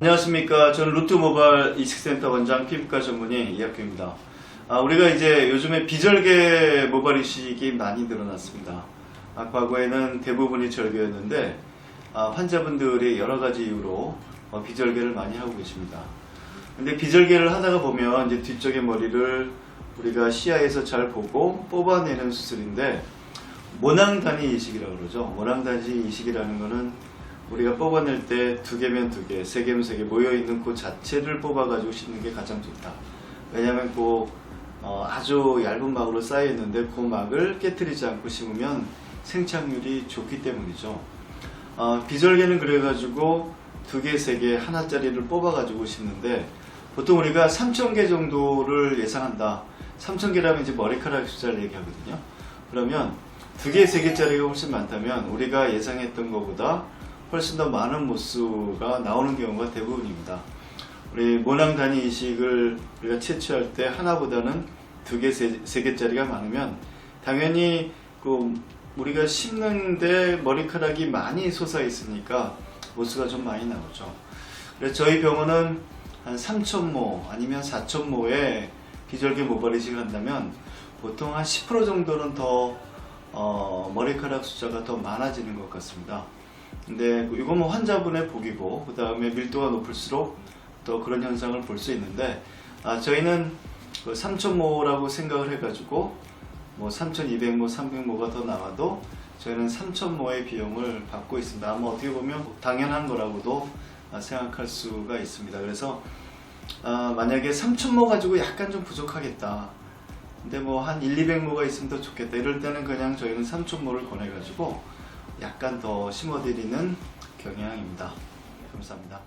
안녕하십니까. 저는 루트 모발 이식센터 원장 피부과 전문의 이학규입니다. 아, 우리가 이제 요즘에 비절개 모발 이식이 많이 늘어났습니다. 아, 과거에는 대부분이 절개였는데 아, 환자분들이 여러 가지 이유로 어, 비절개를 많이 하고 계십니다. 근데 비절개를 하다가 보면 이제 뒤쪽의 머리를 우리가 시야에서 잘 보고 뽑아내는 수술인데 모낭단위 이식이라고 그러죠. 모낭단위 이식이라는 거는 우리가 뽑아낼 때 두 개면 두 개, 세 개면 세 개 모여 있는 그 자체를 뽑아가지고 씻는 게 가장 좋다. 왜냐하면 그 어, 아주 얇은 막으로 쌓여 있는데 그 막을 깨뜨리지 않고 심으면 생착률이 좋기 때문이죠. 어, 비절개는 그래가지고 두 개, 세 개, 하나짜리를 뽑아가지고 심는데 보통 우리가 3,000개 정도를 예상한다. 3,000개라면 이제 머리카락 숫자를 얘기하거든요. 그러면 두 개, 세 개짜리가 훨씬 많다면 우리가 예상했던 것보다 훨씬 더 많은 모수가 나오는 경우가 대부분입니다. 우리 모낭 단위 이식을 우리가 채취할 때 하나보다는 두 개, 세, 세 개짜리가 많으면 당연히 그 우리가 심는데 머리카락이 많이 솟아 있으니까 모수가 좀 많이 나오죠. 그래서 저희 병원은 한 3,000모 아니면 4,000모의 비절개 모발 이식을 한다면 보통 한 10% 정도는 더 어, 머리카락 숫자가 더 많아지는 것 같습니다. 근데 이건 뭐 환자분의 복이고 그 다음에 밀도가 높을수록 또 그런 현상을 볼 수 있는데 아, 저희는 그 3,000모라고 생각을 해가지고 뭐 3,200모, 300모가 더 나와도 저희는 3,000모의 비용을 받고 있습니다. 아마 어떻게 보면 당연한 거라고도 아, 생각할 수가 있습니다. 그래서 아, 만약에 3,000모 가지고 약간 좀 부족하겠다. 근데 뭐 한 1, 200모가 있으면 더 좋겠다. 이럴 때는 그냥 저희는 3,000모를 권해가지고 약간 더 심어드리는 경향입니다. 감사합니다.